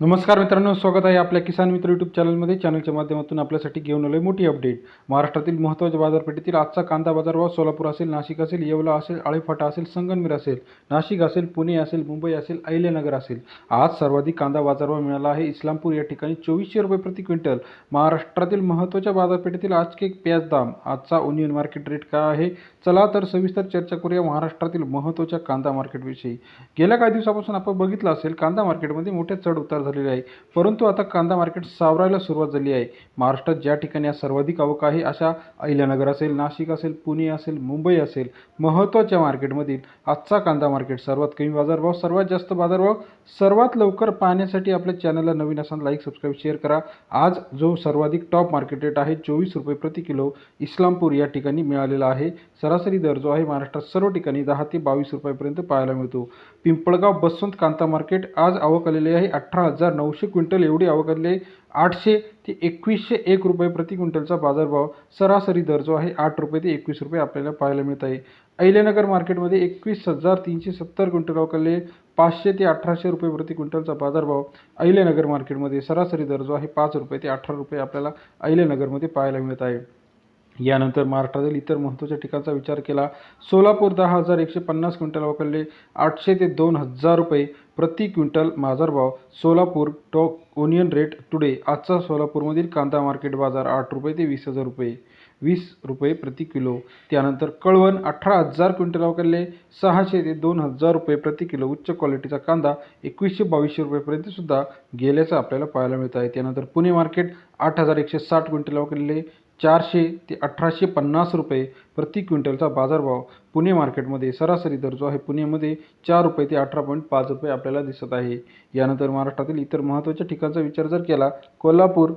नमस्कार मित्रांनो स्वागत आहे आपल्या किसान मित्र यूट्यूब चॅनलमध्ये चॅनलच्या माध्यमातून आपल्यासाठी घेऊन आलोय मोठी अपडेट महाराष्ट्रातील महत्त्वाच्या बाजारपेठेतील आजचा कांदा बाजारभाव सोलापूर असेल नाशिक असेल येवला असेल आळेफाटा असेल संगनमेर असेल नाशिक असेल पुणे असेल मुंबई असेल अहिल्यानगर असेल. आज सर्वाधिक कांदा बाजारभाव मिळाला आहे इस्लामपूर या ठिकाणी चोवीसशे रुपये प्रति क्विंटल. महाराष्ट्रातील महत्त्वाच्या बाजारपेठेतील आजचे प्याज दाम. आजचा ओनियन मार्केट रेट काय आहे? चला तर सविस्तर चर्चा करूया महाराष्ट्रातील महत्त्वाच्या कांदा मार्केटविषयी गेल्या काही दिवसापासून आपण बघितलं असेल कांदा मार्केटमध्ये मोठे चढ उतार झालेली आहे. परंतु आता कांदा मार्केट सावरायला सुरुवात झाली आहे. महाराष्ट्रात ज्या ठिकाणी सर्वाधिक आवक आहे अशा अहिल्यानगर असेल नाशिक असेल पुणे असेल मुंबई असेल महत्त्वाच्या मार्केटमधील आजचा कांदा मार्केट सर्वात कमी बाजारभाव सर्वात जास्त बाजारभाव सर्वात लवकर पाहण्यासाठी आपल्या चॅनलला नवीन असाल लाईक सबस्क्राईब शेअर करा. आज जो सर्वाधिक टॉप मार्केट रेट आहे चोवीस रुपये प्रति किलो इस्लामपूर या ठिकाणी मिळालेला आहे. सरासरी दर जो आहे महाराष्ट्रात सर्व ठिकाणी दहा ते बावीस रुपयापर्यंत पाहायला मिळतो. पिंपळगाव बसवंत कांता मार्केट आज आवक आलेली आहे अठरा हजार नऊशे क्विंटल एवढी आवक आठशे ते एकवीसशे एक रुपये प्रति क्विंटलचा बाजारभाव सरासरी दर जो आहे आठ रुपये ते एकवीस रुपये आपल्याला पाहायला मिळत आहे. अहिल्यानगर मार्केटमध्ये एकवीस हजार तीनशे सत्तर क्विंटल आवक पाचशे ते अठराशे रुपये प्रति क्विंटलचा बाजारभाव अहिल्यानगर मार्केटमध्ये सरासरी दर जो आहे पाच रुपये ते अठरा रुपये आपल्याला अहिल्यानगरमध्ये पाहायला मिळत आहे. यानंतर महाराष्ट्रातील इतर महत्त्वाच्या ठिकाणचा विचार केला सोलापूर दहा हजार एकशे पन्नास क्विंटल वापरले आठशे ते दोन हजार रुपये प्रति क्विंटल बाजारभाव Solapur top onion rate today आजचा सोलापूरमधील कांदा मार्केट बाजार आठ रुपये ते वीस हजार रुपये वीस रुपये प्रति किलो. त्यानंतर कळवण अठरा हजार क्विंटल वापरले सहाशे ते दोन हजार रुपये प्रति किलो उच्च क्वालिटीचा कांदा एकवीसशे बावीसशे रुपयेपर्यंत सुद्धा गेल्याचं आपल्याला पाहायला मिळत आहे. त्यानंतर पुणे मार्केट आठ हजार एकशे साठ क्विंटल वापरले चारशे ते अठराशे पन्नास रुपये प्रति क्विंटलचा बाजारभाव पुणे मार्केटमध्ये सरासरी दर जो आहे. पुण्यामध्ये चार रुपये ते अठरा पॉईंट पाच रुपये आपल्याला दिसत आहे. यानंतर महाराष्ट्रातील इतर महत्त्वाच्या ठिकाणचा विचार जर केला कोल्हापूर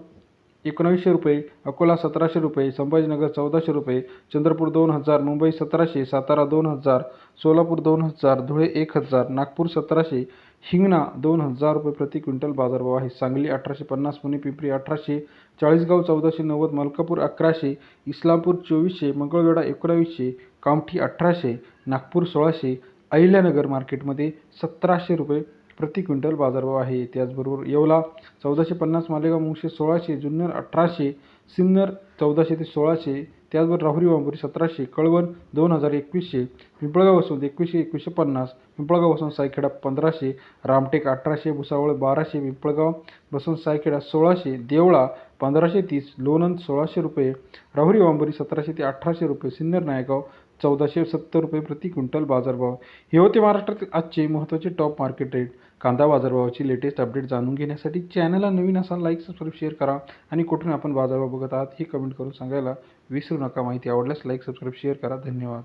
एकोणावीसशे रुपये अकोला सतराशे रुपये संभाजीनगर चौदाशे रुपये चंद्रपूर दोन हजार मुंबई सतराशे सातारा दोन हजार सोलापूर दोन हजार धुळे एक हजार नागपूर सतराशे हिंगणा दोन हजार रुपये प्रति क्विंटल बाजारभाव आहे. सांगली अठराशे पन्नास पुणे पिंपरी अठराशे चाळीसगाव चौदाशे नव्वद मलकापूर अकराशे इस्लामपूर चोवीसशे मंगळवेढा एकोणावीसशे कामठी अठराशे नागपूर सोळाशे अहिल्यानगर मार्केटमध्ये सतराशे रुपये प्रति क्विंटल बाजारभाव आहे. त्याचबरोबर येवला चौदाशे पन्नास मालेगाव मुंगशे सोळाशे जुन्नर अठराशे सिन्नर चौदाशे ते सोळाशे त्याचबरोबर राहुरी वांबुरी सतराशे कळवण दोन हजार एकवीसशे पिंपळगाव वसंत एकवीसशे एकवीसशे पन्नास पिंपळगाव वसंत सायखेडा पंधराशे रामटेक अठराशे भुसावळ बाराशे पिंपळगाव वसंत सायखेडा सोळाशे देवळा पंधराशे तीस लोणंद सोळाशे रुपये राहुरी वांबुरी सतराशे ते अठराशे रुपये सिन्नर नायगाव चौदाशे सत्तर रुपये प्रति क्विंटल बाजारभाव. हे होते महाराष्ट्रातील आजचे महत्त्वाचे टॉप मार्केट रेट कांदा बाजारभावाची लेटेस्ट अपडेट जाणून घेण्यासाठी चॅनलला नवीन असाल लाईक सबस्क्राईब शेअर करा. आणि कुठून आपण बाजारभाव बघत आहात हे कमेंट करून सांगायला विसरू नका. माहिती आवडल्यास लाईक सबस्क्राईब शेअर करा. धन्यवाद.